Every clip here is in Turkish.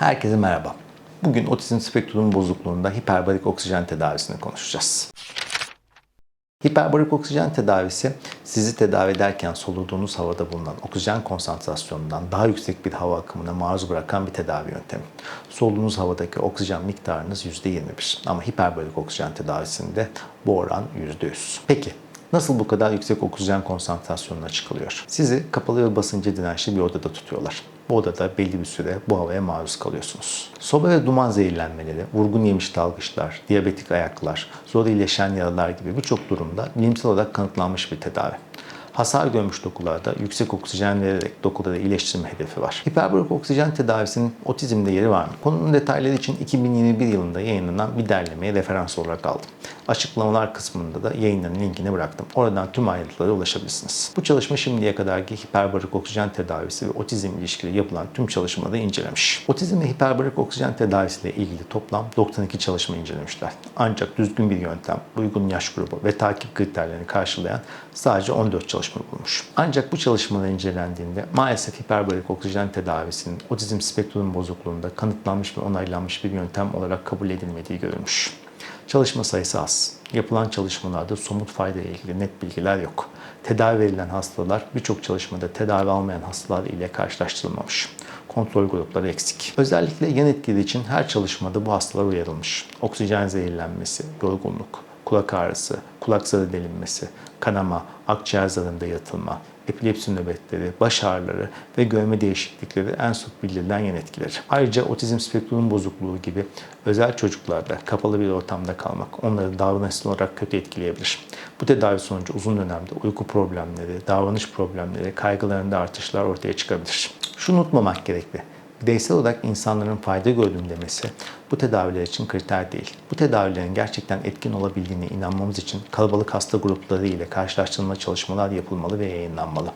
Herkese merhaba. Bugün otizm spektrumu bozukluğunda hiperbarik oksijen tedavisini konuşacağız. Hiperbarik oksijen tedavisi sizi tedavi ederken soluduğunuz havada bulunan oksijen konsantrasyonundan daha yüksek bir hava akımına maruz bırakan bir tedavi yöntemi. Soluduğunuz havadaki oksijen miktarınız %21 ama hiperbarik oksijen tedavisinde bu oran %100. Peki Nasıl bu kadar yüksek oksijen konsantrasyonuna çıkılıyor? Sizi kapalı ve basınca dirençli bir odada tutuyorlar. Bu odada belli bir süre bu havaya maruz kalıyorsunuz. Soba ve duman zehirlenmeleri, vurgun yemiş dalgıçlar, diyabetik ayaklar, zor iyileşen yaralar gibi birçok durumda bilimsel olarak kanıtlanmış bir tedavi. Hasar görmüş dokularda yüksek oksijen vererek dokuları iyileştirme hedefi var. Hiperbarik oksijen tedavisinin otizmde yeri var mı? Konunun detayları için 2021 yılında yayınlanan bir derlemeye referans olarak aldım. Açıklamalar kısmında da yayınların linkini bıraktım. Oradan tüm ayrıntılara ulaşabilirsiniz. Bu çalışma şimdiye kadarki hiperbarik oksijen tedavisi ve otizm ilişkili yapılan tüm çalışmaları incelemiş. Otizm ve hiperbarik oksijen tedavisiyle ilgili toplam 92 çalışma incelemişler. Ancak düzgün bir yöntem, uygun yaş grubu ve takip kriterlerini karşılayan sadece 14 çalışma bulmuş. Ancak bu çalışmalar incelendiğinde maalesef hiperbarik oksijen tedavisinin otizm spektrum bozukluğunda kanıtlanmış ve onaylanmış bir yöntem olarak kabul edilmediği görülmüş. Çalışma sayısı az. Yapılan çalışmalarda somut fayda ile ilgili net bilgiler yok. Tedavi verilen hastalar birçok çalışmada tedavi almayan hastalar ile karşılaştırılmamış. Kontrol grupları eksik. Özellikle yan etkileri için her çalışmada bu hastalar uyarılmış. Oksijen zehirlenmesi, yorgunluk, kulak ağrısı, kulak zarı delinmesi, kanama, akciğer zarında yatılma, epilepsi nöbetleri, baş ağrıları ve görme değişiklikleri en sık bildirilen yan etkileri. Ayrıca otizm spektrum bozukluğu gibi özel çocuklarda kapalı bir ortamda kalmak onları davranışsal olarak kötü etkileyebilir. Bu tedavi sonucu uzun dönemde uyku problemleri, davranış problemleri, kaygılarında artışlar ortaya çıkabilir. Şunu unutmamak gerekli. Bireysel olarak insanların fayda gördüğüm demesi bu tedaviler için kriter değil. Bu tedavilerin gerçekten etkin olabildiğine inanmamız için kalabalık hasta grupları ile karşılaştırma çalışmalar yapılmalı ve yayınlanmalı.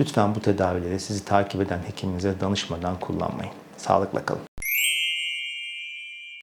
Lütfen bu tedavileri sizi takip eden hekiminize danışmadan kullanmayın. Sağlıkla kalın.